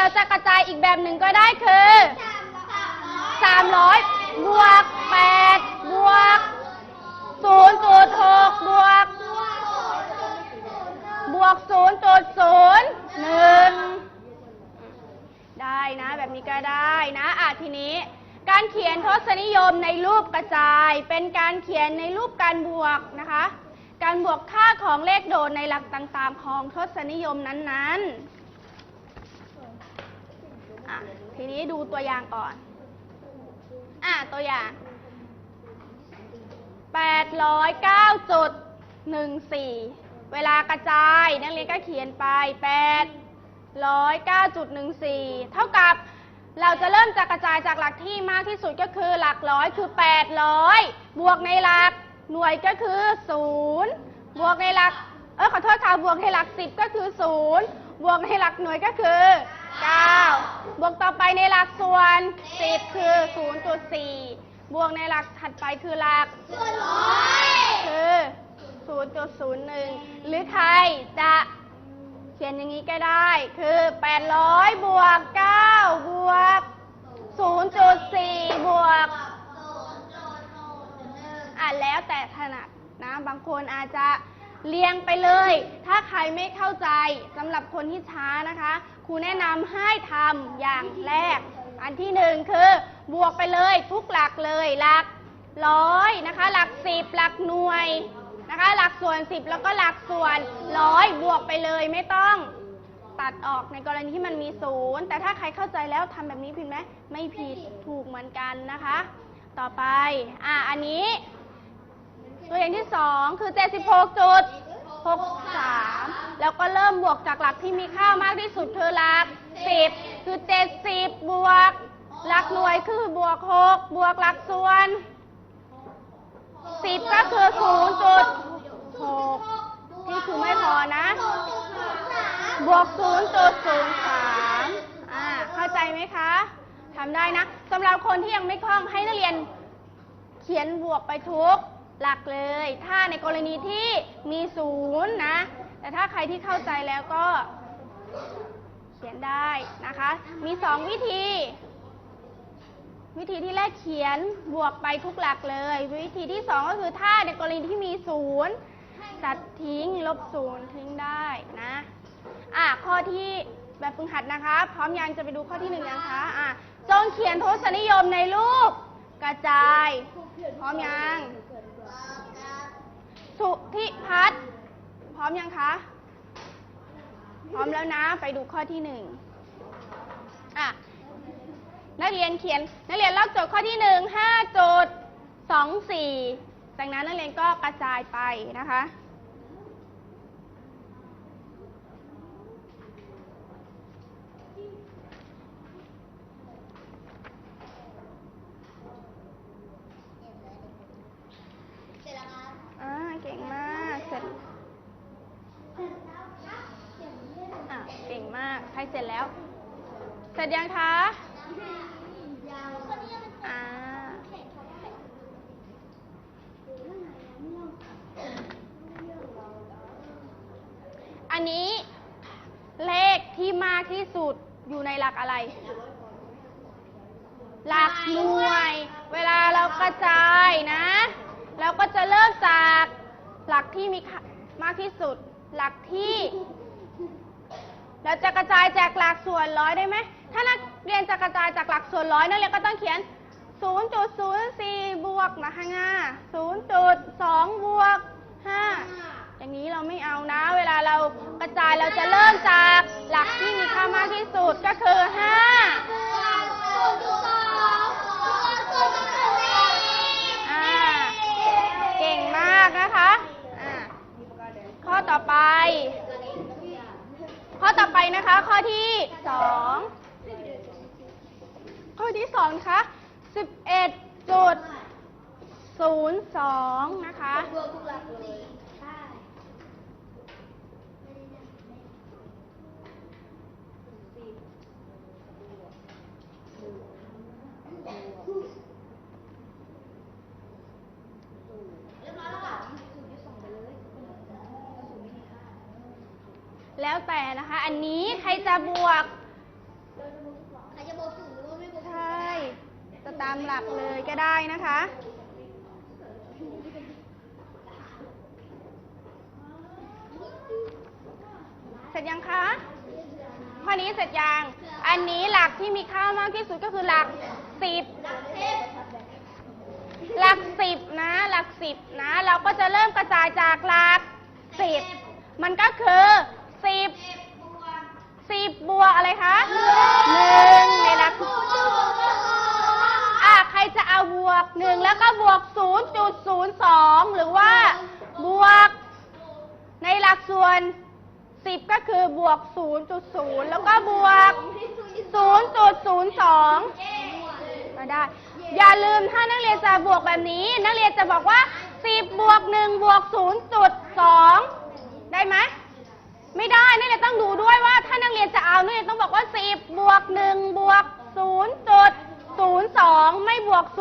เราจะกระจายอีกแบบหนึ่งก็ได้คือ300บวก8บวก0.6บวกบวก0.01ได้นะ แบบนี้ก็ได้นะอะทีนี้ การเขียนทศนิยมในรูปกระจาย เป็นการเขียนในรูปการบวกนะคะ การบวกค่าของเลขโดดในหลักต่างๆ ของทศนิยมนั้นๆ อะทีนี้ดูตัวอย่างก่อน อะตัวอย่าง 809.14 เวลากระจายนักเรียนก็เขียนไป 809.14 เท่ากับเราจะเริ่มจากกระจายจากหลักที่มากที่สุดก็คือหลักร้อยคือ 800 บวกในหลักหน่วยก็คือ 0 บวกในหลัก เออขอโทษค่ะ บวกในหลัก 10 ก็คือ 0 บวกในหลักหน่วยก็คือ 9 บวกต่อไปในหลักส่วน 10 คือ 0.4 บวกในหลักถัดไปคือหลักคือ 0.01 หรือใครจะเขียนอย่างนี้ก็ได้คือ 800 บวก 9 บวก 0.4 บวกอะแล้วแต่ถนัดนะ บางคนอาจจะ เรียงไปเลย ถ้าใครไม่เข้าใจสำหรับคนที่ช้านะคะ ครูแนะนำให้ทำอย่างแรก อันที่หนึ่งคือบวกไปเลยทุกหลักเลยหลักร้อยนะคะ หลักสิบหลักหน่วยนะคะ หลักส่วนสิบแล้วก็หลักส่วนร้อยบวกไปเลยไม่ต้องตัดออกในกรณีที่มันมีศูนย์แต่ถ้าใครเข้าใจแล้วทำแบบนี้ผิดไหมไม่ผิดถูกเหมือนกันนะคะ ต่อไปอะอันนี้ ตัวอย่างที่สองคือ 76.63 แล้วก็เริ่มบวกจากหลักที่มีค่ามากที่สุดคือหลัก 10 คือ 70 บวก หลักหน่วยคือบวก 6 บวกหลักส่วน 10 ก็คือ0.6นี่คือไม่พอนะ บวก0.03 อ่า เข้าใจไหมคะทำได้นะสำหรับคนที่ยังไม่คล่องให้นักเรียนเขียนบวกไปทุก หลักเลย ถ้าในกรณีที่มีศูนย์นะ แต่ถ้าใครที่เข้าใจแล้วก็เขียนได้นะคะ มีสองวิธี วิธีที่แรกเขียนบวกไปทุกหลักเลย วิธีที่สองก็คือถ้าในกรณีที่มีศูนย์ตัดทิ้งลบศูนย์ทิ้งได้นะอะข้อที่แบบฝึกหัดนะคะ พร้อมยังจะไปดูข้อที่หนึ่งยังคะอะจงเขียนทศนิยมในรูปกระจาย พร้อมยัง สุ ธิพัฒน์พร้อมยังคะ พร้อมแล้วนะ ไปดูข้อที่หนึ่งอะ นักเรียนเขียน นักเรียนลอกโจทย์ข้อที่หนึ่งห้าจุดสองสี่จากนั้นนักเรียนก็กระจายไปนะคะ อ่า เก่งมาก เสร็จ อะ เก่งมาก ใคร เสร็จแล้ว เสร็จยังคะอ่าอันนี้เลขที่มากที่สุดอยู่ในหลักอะไร หลักหน่วย เวลาเรากระจายนะ เราก็จะเริ่มจากหลักที่มีค่ามากที่สุด หลักที่ เราจะกระจายจากหลักส่วนร้อยได้ไหม ถ้านักเรียนจะกระจายจากหลักส่วนร้อยนักเรียนก็ต้องเขียน 0.04 บวกนะข้างหน้า0.2 บวก 5 อย่างนี้เราไม่เอานะ เวลาเรากระจายเราจะเริ่มจากหลักที่มีค่ามากที่สุดก็คือ 5 อ่า เก่งมากนะคะอ่าข้อต่อไป ข้อต่อไปนะคะ ข้อที่สองข้อที่สองนะคะสิบเอ็ดจุดศูนย์สอง นะคะแล้วแต่นะคะ อันนี้ใครจะบวก ใครจะบวกศูนย์หรือว่าไม่บวกใช่ จะตามหลักเลยก็ได้นะคะ เสร็จยังคะข้อนี้เสร็จยัง อันนี้หลักที่มีค่ามากที่สุดก็คือหลักสิบหลักสิบนะ หลักสิบนะ เราก็จะเริ่มกระจายจากหลักสิบมันก็คือสิบสิบบวกอะไรคะหนึ่งในหลักอะใครจะเอาบวกหนึ่งแล้วก็บวก0.02หรือว่าบวกในหลักส่วน 10 ก็คือบวก 0.0 แล้วก็บวก 0.02ก็ได้ อย่าลืมถ้านักเรียนจะบวกแบบนี้ นักเรียนจะบอกว่า 10 บวก 1 บวก 0.2 ได้ไหมไม่ได้ นักเรียนต้องดูด้วยว่า ถ้านักเรียนจะเอา นักเรียนต้องบอกว่า 10 บวก 1 บวก 0.02 ไม่บวก 0.2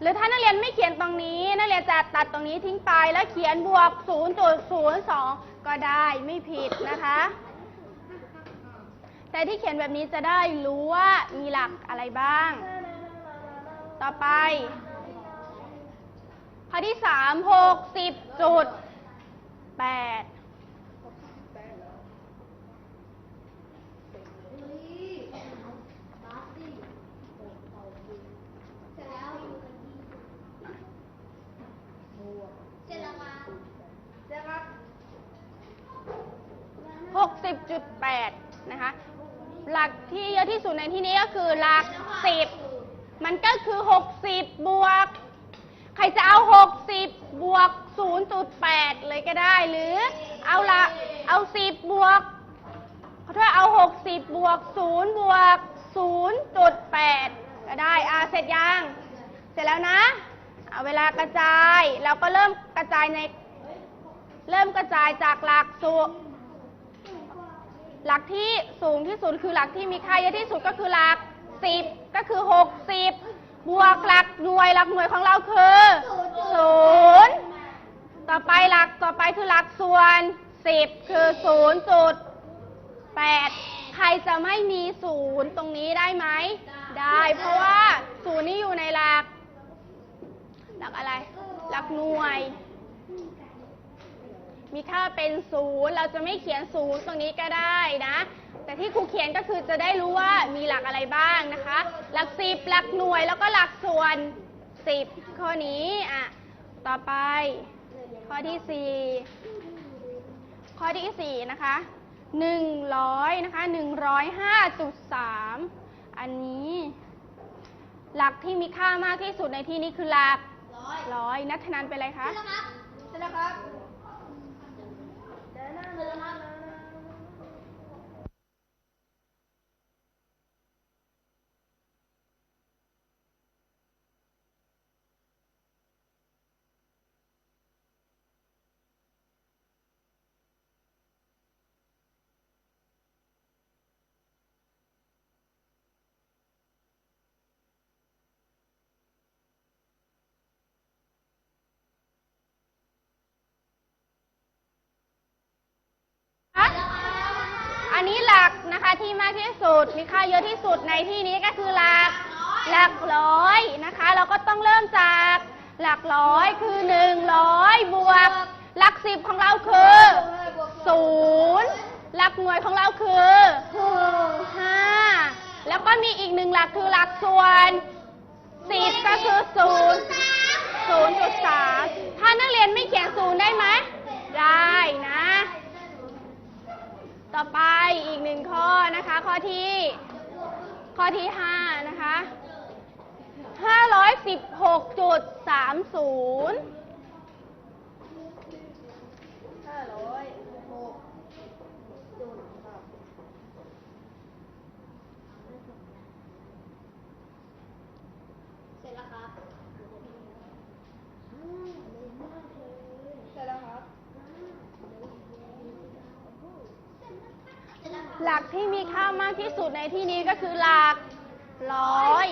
หรือถ้านักเรียนไม่เขียนตรงนี้ นักเรียนจะตัดตรงนี้ทิ้งไปแล้วเขียนบวก 0.02 ก็ได้ไม่ผิดนะคะ แต่ที่เขียนแบบนี้จะได้รู้ว่ามีหลักอะไรบ้าง ต่อไปข้อที่ 3 60.8 60.8 นะคะ หลักที่เยอะที่สุดในที่นี้ก็คือหลักสิบมันก็คือ 60 บวก ใครจะเอา 60 บวก 0.8 เลยก็ได้ หรือเอาละเอา 10 บวกขอโทษเอา 60 บวก 0 บวก 0.8 ก็ได้ อ่า เสร็จยัง เสร็จแล้วนะ เอาเวลากระจาย เราก็เริ่มกระจายใน เริ่มกระจายจากหลักสูตร หลักที่สูงที่สุดคือหลักที่มีค่าเยอะที่สุดก็คือหลัก10ก็คือ60บวกหลักหน่วยหลักหน่วยของเราคือ0ต่อไปหลักต่อไปคือหลักส่วน10คือ 0. 8ใครจะไม่มีศูนย์ตรงนี้ได้ไหมได้เพราะว่าศูนย์นี่อยู่ในหลัก หลักอะไร หลักหน่วย มีค่าเป็นศูนย์เราจะไม่เขียนศูนย์ตรงนี้ก็ได้นะ แต่ที่ครูเขียนก็คือจะได้รู้ว่ามีหลักอะไรบ้างนะคะ หลักสิบหลักหน่วยแล้วก็หลักส่วนสิบข้อนี้อะต่อไป ข้อที่สี่ข้อที่สี่นะคะหนึ่งร้อยนะคะหนึ่งร้อยห้าจุดสามอันนี้ หลักที่มีค่ามากที่สุดในที่นี้คือหลักร้อยร้อยนัทนันเป็นอะไรคะเสร็จแล้วครับเสร็จแล้วครับเดินหน้าเสร็จแล้วครับ อันนี้ห ลักนะคะที่มากที่สุด มีค่าเยอะที่สุดในที่นี้ก็คือหลักหลักร้อยนะคะ เราก็ต้องเริ่มจากหลักร้อยคือหนึ่งร้อยบวก หลักสิบของเราคือศูนย์หลักหน่วยของเราคือห้าแล้วก็มีอีกหนึ่งหลักคือหลักส่วนสิบก็คือศูนย์ศูนย์จุดสามถ้านักเรียนไม่เขียนศูนย์ได้ไหมได้นะ ต่อไปอีกหนึ่งข้อนะคะ ข้อที่ ข้อที่ห้านะคะห้าร้อยสิบหกจุดสามศูนย์ หลักที่มีค่ามากที่สุดในที่นี้ก็คือหลักร้อย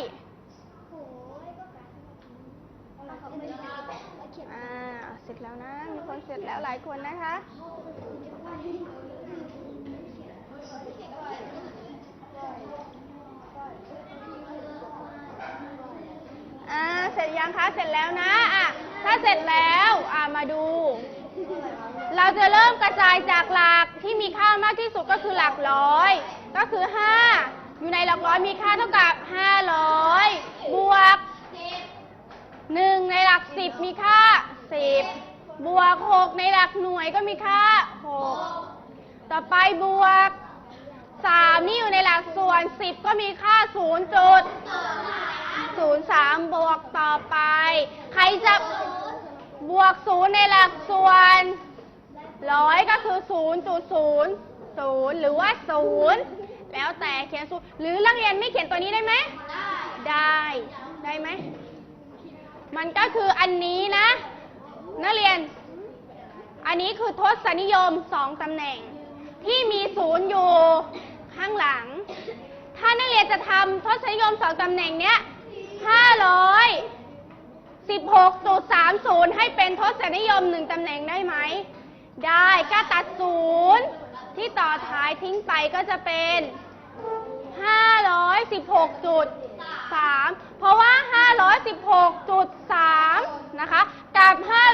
อ่าเสร็จแล้วนะ มีคนเสร็จแล้วหลายคนนะคะอ่าเสร็จยังคะ เสร็จแล้วนะอะถ้าเสร็จแล้วอ่ามาดู เราจะเริ่มกระจายจากหลักที่มีค่ามากที่สุดก็คือหลักร้อย ก็คือ 5 อยู่ในหลักร้อยมีค่าเท่ากับ 500 บวก 1 ในหลัก 10 มีค่า 10 บวก 6 ในหลักหน่วยก็มีค่า 6 ต่อไปบวก 3 นี่อยู่ในหลักส่วน 10 ก็มีค่า 0 จุด 03 บวกต่อไป ใครจะบวก 0 ในหลักส่วน ร้อยก็คือ0.0 0หรือว่า0แล้วแต่เขียนศูนย์หรือนักเรียนไม่เขียนตัวนี้ได้ไหมได้ได้ไหมมันก็คืออันนี้นะ นักเรียน อันนี้คือทศนิยมสองตำแหน่ง ที่มีศูนย์อยู่ข้างหลัง ถ้านักเรียนจะทำทศนิยมสองตำแหน่งเนี้ยห้าร้อยสิบหกจุดสามศูนย์ให้เป็นทศนิยมหนึ่งตำแหน่งได้ไหม ได้ก็ตัดศูนย์ที่ต่อท้ายทิ้งไปก็จะเป็น 516.3 เพราะว่า 516.3 นะคะ กับ 5